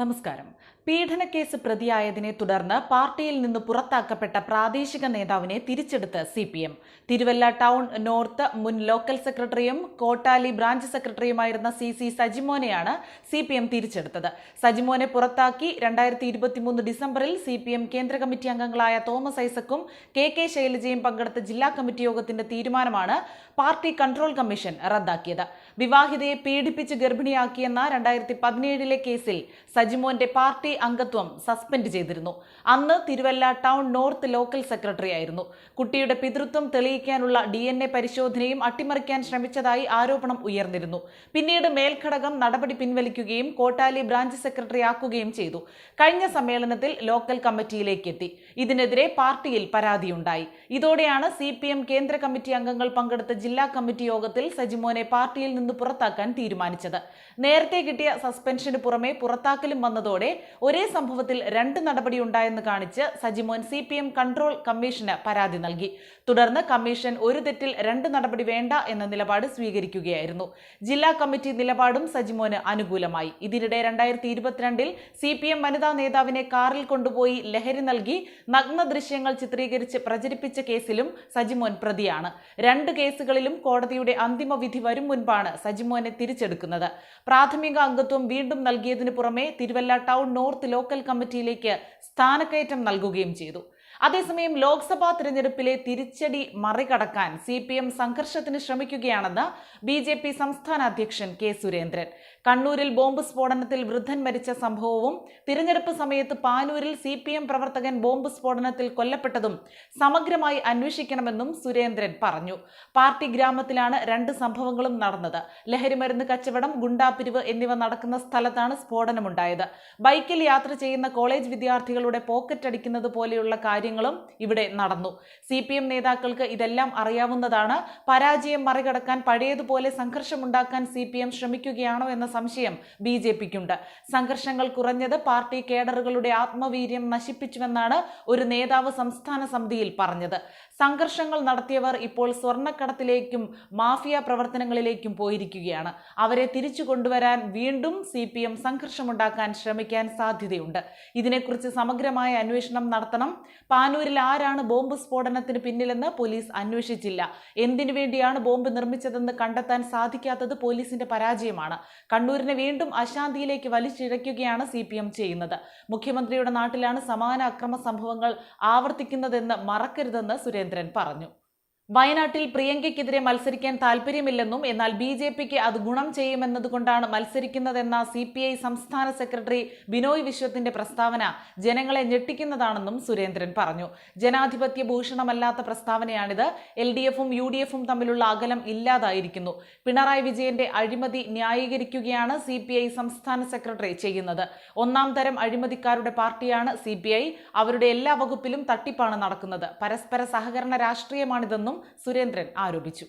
നമസ്കാരം. പീഡനക്കേസ് പ്രതിയായതിനെ തുടർന്ന് പാർട്ടിയിൽ നിന്ന് പുറത്താക്കപ്പെട്ട പ്രാദേശിക നേതാവിനെ തിരിച്ചെടുത്ത് C P M Thiruvalla town north മുൻ ലോക്കൽ സെക്രട്ടറിയും കോട്ടാലി ബ്രാഞ്ച് സെക്രട്ടറിയുമായിരുന്ന സി സി സജിമോനെയാണ് സി പി എം തിരിച്ചെടുത്തത്. സജിമോനെ പുറത്താക്കി രണ്ടായിരത്തി ഇരുപത്തിമൂന്ന് ഡിസംബറിൽ സി പി എം കേന്ദ്ര കമ്മിറ്റി അംഗങ്ങളായ തോമസ് ഐസക്കും കെ കെ ശൈലജയും പങ്കെടുത്ത ജില്ലാ കമ്മിറ്റി യോഗത്തിന്റെ തീരുമാനമാണ് പാർട്ടി കൺട്രോൾ കമ്മീഷൻ റദ്ദാക്കിയത്. വിവാഹിതയെ പീഡിപ്പിച്ച് ഗർഭിണിയാക്കിയെന്ന രണ്ടായിരത്തി പതിനേഴിലെ കേസിൽ സജിമോന്റെ പാർട്ടി അംഗത്വം സസ്പെൻഡ് ചെയ്തിരുന്നു. അന്ന് Thiruvalla town north local secretary ആയിരുന്നു. കുട്ടിയുടെ പിതൃത്വം തെളിയിക്കാനുള്ള ഡി എൻ എ പരിശോധനയും അട്ടിമറിക്കാൻ ശ്രമിച്ചതായി ആരോപണം ഉയർന്നിരുന്നു. പിന്നീട് മേൽഘടകം നടപടി പിൻവലിക്കുകയും കോട്ടാലി ബ്രാഞ്ച് സെക്രട്ടറി ആക്കുകയും ചെയ്തു. കഴിഞ്ഞ സമ്മേളനത്തിൽ ലോക്കൽ കമ്മിറ്റിയിലേക്ക് എത്തി. ഇതിനെതിരെ പാർട്ടിയിൽ പരാതിയുണ്ടായി. ഇതോടെയാണ് സി പി എം കേന്ദ്ര കമ്മിറ്റി അംഗങ്ങൾ പങ്കെടുത്ത ജില്ലാ കമ്മിറ്റി യോഗത്തിൽ സജിമോനെ പാർട്ടിയിൽ നിന്ന് പുറത്താക്കാൻ തീരുമാനിച്ചത്. നേരത്തെ കിട്ടിയ സസ്പെൻഷന് പുറമെ പുറത്താക്കലും വന്നതോടെ ഒരേ സംഭവത്തിൽ രണ്ട് നടപടി ഉണ്ടായെന്ന് കാണിച്ച് Sajimon C P M control കമ്മീഷന് പരാതി നൽകി. തുടർന്ന് കമ്മീഷൻ ഒരു തെറ്റിൽ രണ്ട് നടപടി വേണ്ട എന്ന നിലപാട് സ്വീകരിക്കുകയായിരുന്നു. ജില്ലാ കമ്മിറ്റി നിലപാടും സജിമോന് അനുകൂലമായി. ഇതിനിടെ രണ്ടായിരത്തി ഇരുപത്തിരണ്ടിൽ സി പി എം വനിതാ നേതാവിനെ കാറിൽ കൊണ്ടുപോയി ലഹരി നൽകി നഗ്ന ദൃശ്യങ്ങൾ ചിത്രീകരിച്ച് പ്രചരിപ്പിച്ച കേസിലും സജിമോൻ പ്രതിയാണ്. രണ്ട് കേസുകളിലും കോടതിയുടെ അന്തിമ വിധി വരും മുൻപാണ് സജിമോനെ തിരിച്ചെടുക്കുന്നത്. പ്രാഥമിക അംഗത്വം വീണ്ടും നൽകിയതിനു പുറമെ തിരുവല്ല ടൗൺ നോർത്ത് ലോക്കൽ കമ്മിറ്റിയിലേക്ക് സ്ഥാനക്കയറ്റം നൽകുകയും ചെയ്തു അതേസമയം ലോക്സഭാ തിരഞ്ഞെടുപ്പിലെ തിരിച്ചടി മറികടക്കാൻ സി പി എം സംഘർഷത്തിന് ശ്രമിക്കുകയാണെന്ന് ബി ജെ പി സംസ്ഥാന അധ്യക്ഷൻ കെ സുരേന്ദ്രൻ. കണ്ണൂരിൽ ബോംബ് സ്ഫോടനത്തിൽ വൃദ്ധൻ മരിച്ച സംഭവവും തിരഞ്ഞെടുപ്പ് സമയത്ത് പാനൂരിൽ സി പി എം പ്രവർത്തകൻ ബോംബ് സ്ഫോടനത്തിൽ കൊല്ലപ്പെട്ടതും സമഗ്രമായി അന്വേഷിക്കണമെന്നും സുരേന്ദ്രൻ പറഞ്ഞു. പാർട്ടി ഗ്രാമത്തിലാണ് രണ്ട് സംഭവങ്ങളും നടന്നത്. ലഹരിമരുന്ന് കച്ചവടം ഗുണ്ടാപിരിവ് എന്നിവ നടക്കുന്ന സ്ഥലത്താണ് സ്ഫോടനമുണ്ടായത്. ബൈക്കിൽ യാത്ര ചെയ്യുന്ന കോളേജ് വിദ്യാർത്ഥികളുടെ പോക്കറ്റ് അടിക്കുന്നത് പോലെയുള്ള കാര്യങ്ങളും ഇവിടെ നടന്നു. സി പി എം നേതാക്കൾക്ക് ഇതെല്ലാം അറിയാവുന്നതാണ്. പരാജയം മറികടക്കാൻ പഴയതുപോലെ സംഘർഷമുണ്ടാക്കാൻ സി പി എം ശ്രമിക്കുകയാണോ എന്ന സംശയം ബി ജെ പിക്കുണ്ട്. സംഘർഷങ്ങൾ കുറഞ്ഞത് പാർട്ടി കേഡറുകളുടെ ആത്മവീര്യം നശിപ്പിച്ചുവെന്നാണ് ഒരു നേതാവ് സംസ്ഥാന സമിതിയിൽ പറഞ്ഞത്. സംഘർഷങ്ങൾ നടത്തിയവർ ഇപ്പോൾ സ്വർണക്കടത്തിലേക്കും മാഫിയ പ്രവർത്തനങ്ങളിലേക്കും പോയിരിക്കുകയാണ്. അവരെ തിരിച്ചു കൊണ്ടുവരാൻ വീണ്ടും സി പി എം സംഘർഷമുണ്ടാക്കാൻ ശ്രമിക്കാൻ സാധ്യതയുണ്ട്. ഇതിനെക്കുറിച്ച് സമഗ്രമായ അന്വേഷണം നടത്തണം. പാനൂരിൽ ആരാണ് ബോംബ് സ്ഫോടനത്തിന് പിന്നിലെന്ന് പോലീസ് അന്വേഷിച്ചില്ല. എന്തിനു വേണ്ടിയാണ് ബോംബ് നിർമ്മിച്ചതെന്ന് കണ്ടെത്താൻ സാധിക്കാത്തത് പോലീസിന്റെ പരാജയമാണ്. കണ്ണൂരിനെ വീണ്ടും അശാന്തിയിലേക്ക് വലിച്ചിഴയ്ക്കുകയാണ് സി ചെയ്യുന്നത്. മുഖ്യമന്ത്രിയുടെ നാട്ടിലാണ് സമാന അക്രമ സംഭവങ്ങൾ ആവർത്തിക്കുന്നതെന്ന് മറക്കരുതെന്ന് സുരേന്ദ്രൻ പറഞ്ഞു. വയനാട്ടിൽ പ്രിയങ്കയ്ക്കെതിരെ മത്സരിക്കാൻ താല്പര്യമില്ലെന്നും എന്നാൽ ബി ജെ പിക്ക് അത് ഗുണം ചെയ്യുമെന്നതുകൊണ്ടാണ് മത്സരിക്കുന്നതെന്ന സി പി ഐ സംസ്ഥാന സെക്രട്ടറി ബിനോയ് വിശ്വത്തിന്റെ പ്രസ്താവന ജനങ്ങളെ ഞെട്ടിക്കുന്നതാണെന്നും സുരേന്ദ്രൻ പറഞ്ഞു. ജനാധിപത്യ ഭൂഷണമല്ലാത്ത പ്രസ്താവനയാണിത്. എൽ ഡി എഫും യു ഡി എഫും തമ്മിലുള്ള അകലം ഇല്ലാതായിരിക്കുന്നു. പിണറായി വിജയന്റെ അഴിമതി ന്യായീകരിക്കുകയാണ് സി പി ഐ സംസ്ഥാന സെക്രട്ടറി ചെയ്യുന്നത്. ഒന്നാം തരം അഴിമതിക്കാരുടെ പാർട്ടിയാണ് സി പി ഐ. അവരുടെ എല്ലാ വകുപ്പിലും തട്ടിപ്പാണ് നടക്കുന്നത്. പരസ്പര സഹകരണ രാഷ്ട്രീയമാണിതെന്നും സുരേന്ദ്രൻ ആരോപിച്ചു